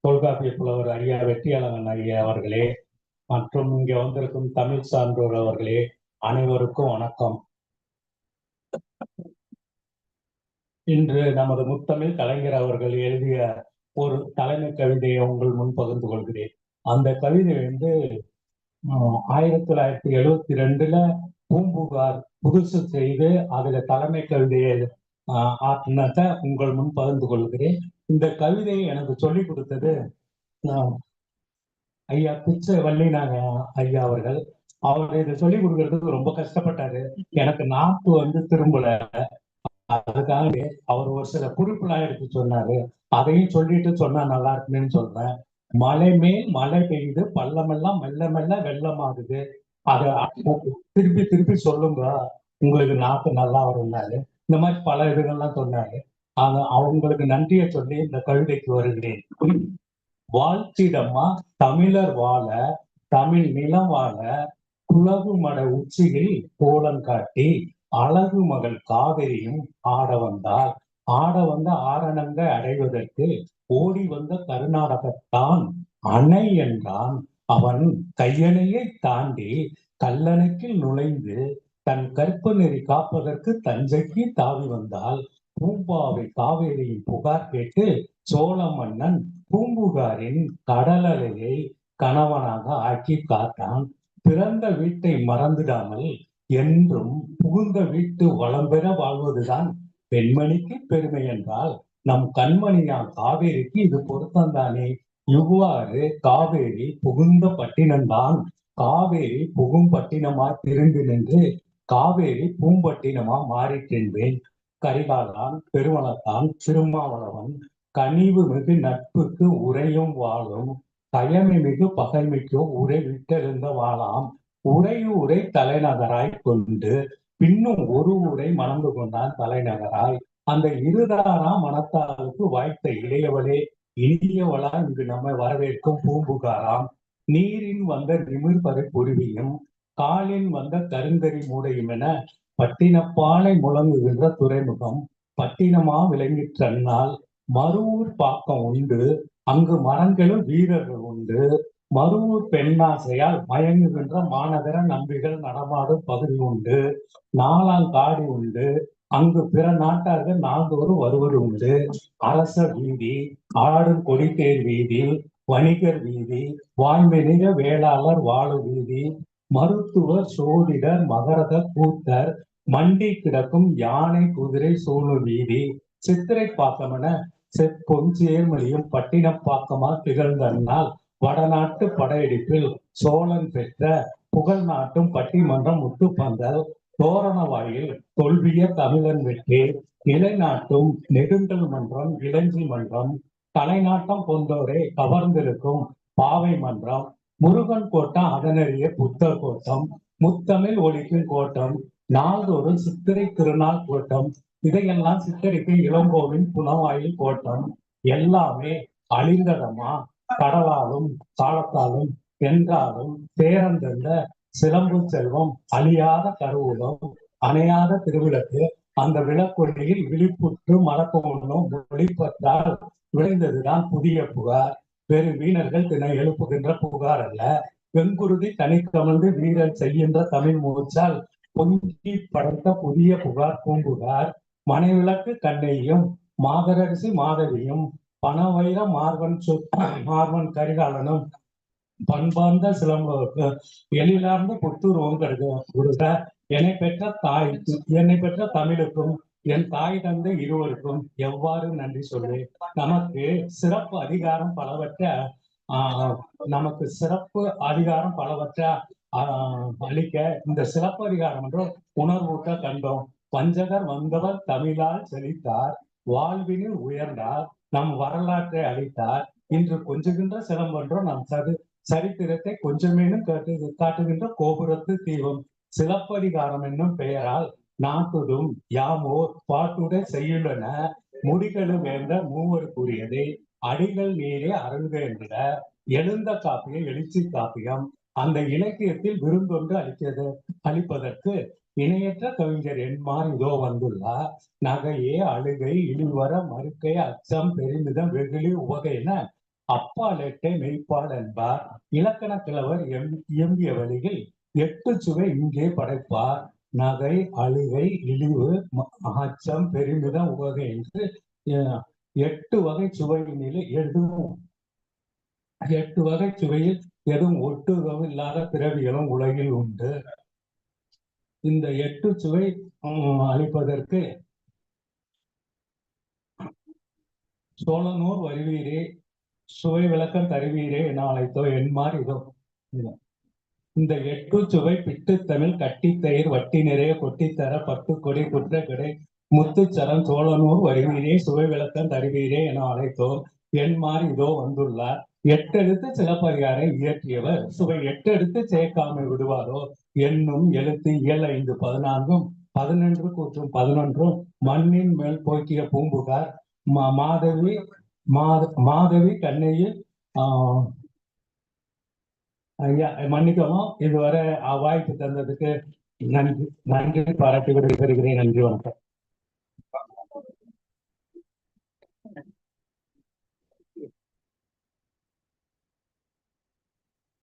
தொல்காப்பிய புலவர் ஐயா வெற்றியாளன் ஐயா அவர்களே மற்றும் இங்கே வந்திருக்கும் தமிழ் சான்றோர் அவர்களே அனைவருக்கும் வணக்கம். இன்று நமது முத்தமிழ் கலைஞர் அவர்கள் எழுதிய ஒரு தலைமை கவிதையை உங்கள் முன் பகிர்ந்து கொள்கிறேன். அந்த கவிதை வந்து ஆயிரத்தி தொள்ளாயிரத்தி எழுவத்தி ரெண்டுல பூம்புகார் புதுசு செய்து அதுல தலைமை கவிதையை ஆஹ், உங்கள் முன் பகிர்ந்து கொள்கிறேன். இந்த கவிதையை எனக்கு சொல்லிக் கொடுத்தது ஆஹ், ஐயா பிச்சை வள்ளினாங்க ஐயா அவர்கள். அவர் இதை சொல்லிக் கொடுக்கறதுக்கு ரொம்ப கஷ்டப்பட்டாரு. எனக்கு நாக்கு வந்து திரும்பல. அதுக்காக அவர் ஒரு சில குறிப்புலாம் எடுத்து சொன்னாரு. அதையும் சொல்லிட்டு சொன்னா நல்லா இருக்குன்னு சொல்றேன். மழை மேல் மழை பெய்யுது பள்ளமெல்லாம் மெல்ல மெல்ல வெள்ளமாகுது. அதை திருப்பி திருப்பி சொல்லுங்க. உங்களுக்கு நாக்கு நல்லா வரும்னாரு. இந்த மாதிரி பல இதுகள்லாம் சொன்னாரு. ஆனா அவங்களுக்கு நன்றியை சொல்லி இந்த கழுதைக்கு வருகிறேன். வாழ்த்திடம்மா தமிழர் வாழ தமிழ் நிலம் வாழ குலகு மட உச்சியில் கோலம் காட்டி அழகு மகள் காவிரியும் ஆட வந்தால் ஆட வந்த ஆரணங்க அடைவதற்கு ஓடி வந்த கருநாடகத்தான் அணை என்றான். அவன் கையணையை தாண்டி கல்லணைக்கில் நுழைந்து தன் கற்பு நெறி காப்பதற்கு தஞ்சைக்கு தாவி வந்தால் பூம்பாவை காவேரியின் புகார் கேட்டு சோழ மன்னன் பூம்புகாரின் கடலலையை கணவனாக ஆக்கி காத்தான். பிறந்த வீட்டை மறந்துடாமல் என்றும் புகுந்த வீட்டு வளம் பெற வாழ்வதுதான் பெண்மணிக்கு பெருமை என்றால் நம் கண்மணியாம் காவேரிக்கு இது பொருத்தம்தானே? இவ்வாறு காவேரி புகுந்த பட்டினம்தான் காவேரி புகும் பட்டினமா திருந்து நின்று காவேரி பூம்பட்டினமா மாறிட்டென்பேன் கரிகாலான் பெருமளத்தான் திருமாவளவன் கனிவு மிகு நட்புக்கு உரையும் வாழும் கயமை மிகு பகைமைக்கு உரை விட்டெழுந்த வாழாம் உரை உரை தலைநகராய் கொண்டு பின்னும் ஒரு உரை மணந்து கொண்டான் தலைநகராய். அந்த இருதாரா மனத்தாளுக்கு வாய்த்த இளையவளே இனியவளா இங்கு நம்மை வரவேற்கும் பூம்புகாராம். நீரின் வந்த நிமிர்பறை பொருவியும் காலின் வந்த கருங்கரி மூடையும் என பட்டினப்பாலை முழங்குகின்ற துறைமுகம் பட்டினமா விளங்கிற்றன்னால் மறுவூர் பாக்கம் உண்டு அங்கு மரங்களும் வீரர்கள் உண்டு. மறுவூர் பெண்ணாசையால் மயங்குகின்ற மாநகர நம்பிகள் நடமாடும் பகுதி உண்டு. நாலாங்காடி உண்டு அங்கு பிற நாட்டார்கள் நாள்தோறும் வருவது உண்டு. அரச வீதி ஆடும் கொடித்தேர் வீதி வணிகர் வீதி வாய்மெனிக வேளாளர் வாழு வீதி மருத்துவர் சோதிடர் மகரத கூத்தர் மண்டி கிடக்கும் யானை குதிரை சூழு வீதி சித்திரை பாக்கமென செப்பொன் சேர்மொழியும் பட்டினப்பாக்கமா திகழ்ந்தனால் வடநாட்டு படையெடுப்பில் சோழன் பெற்ற புகழ் நாட்டும் பட்டிமன்றம் முத்துப்பந்தல் தோரண வாயில் தொல்விய தமிழன் வெற்றி நிலைநாட்டும் நெடுங்கல் மன்றம் இளஞ்சி மன்றம் தலைநாட்டம் போன்றோரை கவர்ந்திருக்கும் பாவை மன்றம் முருகன் கோட்டம் அதனறிய புத்தர் கோட்டம் முத்தமிழ் ஒழிக்கும் கோட்டம் நாள்தோறும் சித்திரை திருநாள் கோட்டம் இதையெல்லாம் சித்தரிக்கும் இளங்கோவின் புனவாயில் கோட்டம். எல்லாமே அழிந்ததமா கடலாலும் காலத்தாலும் என்றாலும் பேரந்தெந்த சிலம்பு செல்வம் அழியாத கருவூலம் அணையாத திருவிளக்கு அந்த விளக்கொழியில் விழிப்புற்று மறக்கொண்ணும் ஒளிப்பட்டால் விளைந்ததுதான் புதிய புகார். வேறு வீணர்கள் தினை எழுப்புகின்ற புகார் அல்ல. வெங்குருதி தனி கமழ்ந்து வீரர் செய்கின்ற தமிழ் மூச்சால் பொங்கி படைத்த புதிய புகார் பூம்புகார் மனைவிளக்கு கண்ணையும் மாதரரிசி மாதவியும் பணவைர மார்பன் சொ மார்பன் கரிகாலனும் பண்பார்ந்த சிலம்பு எழிலார்ந்த புத்தூர் ஓங்கருக்கு கொடுக்க என்னை பெற்ற தாய் என்னை பெற்ற தமிழுக்கும் என் தாய் தந்தை இருவருக்கும் எவ்வாறு நன்றி சொல்லு? நமக்கு சிறப்பு அதிகாரம் பலவற்ற ஆஹ் நமக்கு சிறப்பு அதிகாரம் பலவற்ற அளிக்க இந்த சிறப்பு அதிகாரம் என்று உணர்வூட்ட கண்டோம். வஞ்சகர் வந்தவர் தமிழால் செழித்தார் வாழ்வினில் உயர்ந்தார் நம் வரலாற்றை அளித்தார் இன்று கொஞ்சுகின்ற சிலம்பொன்றோ நம் சது சரித்திரத்தை கொஞ்சமேனும் காட்டு காட்டுகின்ற கோபுரத்து தீபம். சிலப்பதிகாரம் என்னும் பெயரால் நாட்டுடும் யாமோர் பாட்டுடை செய்யுள்ளன. முடிகளும் என்ற மூவர் அடிகள் நீரே அருள்க என்ற எழுந்த காப்பியம் எழுச்சி காப்பியம். அந்த இலக்கியத்தில் விருந்தொன்று அளிக்கிறது அளிப்பதற்கு இணையற்ற கவிஞர் என்மார் இதோ வந்துள்ளார். நகையே அழுகை இழிவர மறுக்கை அச்சம் பெருமிதம் வெகுளி உவகைன அப்பாலெட்டை மெய்ப்பால் என்பார். இலக்கண கிழவர் எம் இயம்பிய வழியில் எட்டு சுவை இங்கே படைப்பார். நகை அழுகை இழிவு ம- அச்சம் பெருமிதம் உவகை என்று எட்டு வகை சுவையினிலே எதுவும் எட்டு வகை சுவையில் எதுவும் ஒட்டுறவு இல்லாத பிறவிகளும் உலகில் உண்டு இந்த எட்டு சுவை உம், அளிப்பதற்கு சோழனூர் வருவீரே சுவை விளக்கம் தருவீரே என அழைத்தோ என்மார் இதோ இதோ. இந்த எட்டு சுவை பிட்டு தமிழ் கட்டித்தயிர் வட்டி நிறைய கொட்டித்தர பட்டு கொடி குற்ற குற்றக்கடை முத்துச்சரம் சோழனூர் வருவீரே சுவை விளக்கம் தருவீரே என அழைத்தோம். என்மார் இதோ வந்துள்ளார். எட்டெழுத்து சிலப்பதிகாரை இயற்றியவர். சுவை எட்டெழுத்து சேர்க்காமல் விடுவாரோ? என்னும் எழுத்து இயல் ஐந்து பதினான்கும் பதினொன்று கூற்றும் பதினொன்றும் மண்ணின் மேல் போக்கிய பூம்புகார். மா- மாதவி மாத மாதவி கண்ணையில் ஆஹ் ஐயா மன்னிக்கவும் இதுவரை வாய்ப்பு தந்ததுக்கு நன்றி நன்றி. பாராட்டி விடைபெறுகிறேன். நன்றி வணக்கம்.